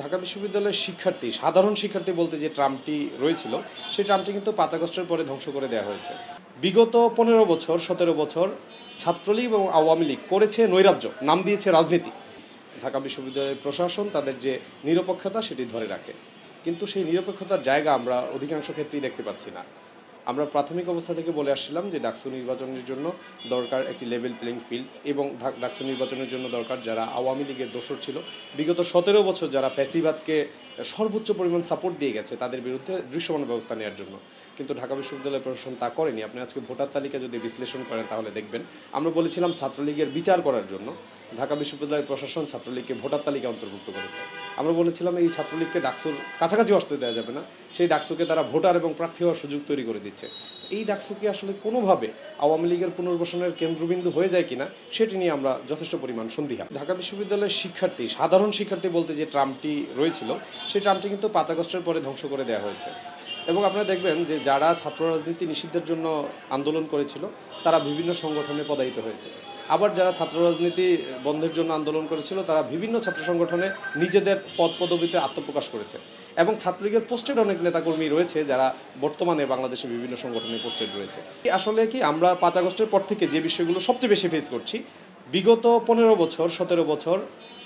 ঢাকা বিশ্ববিদ্যালয়ের শিক্ষার্থী, সাধারণ শিক্ষার্থী বলতে যে ট্রামটি রয়েছিল, সেই ট্রামটি কিন্তু পাঁচ আগস্টের পরে ধ্বংস করে দেওয়া হয়েছে। বিগত পনেরো বছর, সতেরো বছর ছাত্রলীগ এবং আওয়ামী লীগ করেছে নৈরাজ্য, নাম দিয়েছে রাজনীতি। ঢাকা বিশ্ববিদ্যালয়ের প্রশাসন তাদের যে নিরপেক্ষতা সেটি ধরে রাখে। কিন্তু সেই নিরপেক্ষতার জায়গা আমরা অধিকাংশ ক্ষেত্রেই দেখতে পাচ্ছি না। আমরা প্রাথমিক অবস্থা থেকে বলে আসছিলাম যে ডাকসু নির্বাচনের জন্য দরকার একটি লেভেল প্লেইং ফিল্ড এবং ডাকসু নির্বাচনের জন্য দরকার যারা আওয়ামী লীগের দোষর ছিল। বিগত সতেরো বছর যারা ফ্যাসিবাদকে সর্বোচ্চ পরিমাণ সাপোর্ট দিয়ে গেছে, তাদের বিরুদ্ধে দৃশ্যমান ব্যবস্থা নেওয়ার জন্য। কিন্তু ঢাকা বিশ্ববিদ্যালয় প্রশাসন তা করেনি। আপনি আজকে ভোটার তালিকা যদি বিশ্লেষণ করেন তাহলে দেখবেন। আমরা বলেছিলাম ছাত্রলীগের বিচার করার জন্য। ঢাকা বিশ্ববিদ্যালয় প্রশাসন ছাত্রলীগকে ভোটার তালিকা অন্তর্ভুক্ত করেছে। আমরা বলেছিলাম এই ছাত্রলীগকে ডাকসুর কাছাকাছি আসতে দেওয়া যাবে না। সেই ডাকসুকে তারা ভোটার এবং প্রার্থী হওয়ার সুযোগ তৈরি করে দিচ্ছে। এই ডাকসু কি আসলে কোনোভাবে আওয়ামী লীগের পুনর্বাসনের কেন্দ্রবিন্দু হয়ে যায় কিনা, সেটি নিয়ে আমরা যথেষ্ট পরিমাণ সন্দিহান। ঢাকা বিশ্ববিদ্যালয়ের শিক্ষার্থী, সাধারণ শিক্ষার্থী বলতে যে ট্রামটি রয়েছিল, সেই ট্রামটি কিন্তু পাঁচ আগস্টের পরে ধ্বংস করে দেওয়া হয়েছে। এবং আপনারা দেখবেন যে যারা ছাত্র রাজনীতি নিষিদ্ধের জন্য আন্দোলন করেছিল, তারা বিভিন্ন সংগঠনে পদায়িত হয়েছে। আবার যারা ছাত্র রাজনীতি বন্ধের জন্য আন্দোলন করেছিল, তারা বিভিন্ন ছাত্র সংগঠনে নিজেদের পদ পদবিতে আত্মপ্রকাশ করেছে। এবং ছাত্রলীগের পোস্টেড অনেক নেতাকর্মী রয়েছে যারা বর্তমানে বাংলাদেশে বিভিন্ন সংগঠনে পোস্টেড রয়েছে। আসলে কি, আমরা পাঁচ আগস্টের পর থেকে যে বিষয়গুলো সবচেয়ে বেশি ফেস করছি, বিগত পনেরো বছর, সতেরো বছর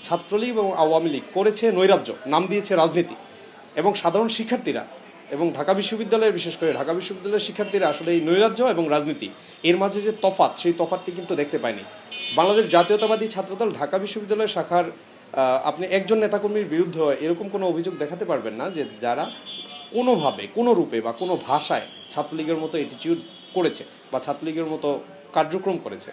ছাত্রলীগ এবং আওয়ামী লীগ করেছে নৈরাজ্য, নাম দিয়েছে রাজনীতি। এবং সাধারণ শিক্ষার্থীরা এবং ঢাকা বিশ্ববিদ্যালয়ের, বিশেষ করে ঢাকা বিশ্ববিদ্যালয়ের শিক্ষার্থীরা আসলে এই নৈরাজ্য এবং রাজনীতি, এর মাঝে যে তফাৎ, সেই তফাতটি কিন্তু দেখতে পায়নি বাংলাদেশ জাতীয়তাবাদী ছাত্রদল ঢাকা বিশ্ববিদ্যালয় শাখার আপনি একজন নেতাকর্মীর বিরুদ্ধে এরকম কোনো অভিযোগ দেখাতে পারবেন না যে যারা কোনোভাবে কোনো রূপে বা কোনো ভাষায় ছাত্রলীগের মতো অ্যাটিটিউড করেছে বা ছাত্রলীগের মতো কার্যক্রম করেছে।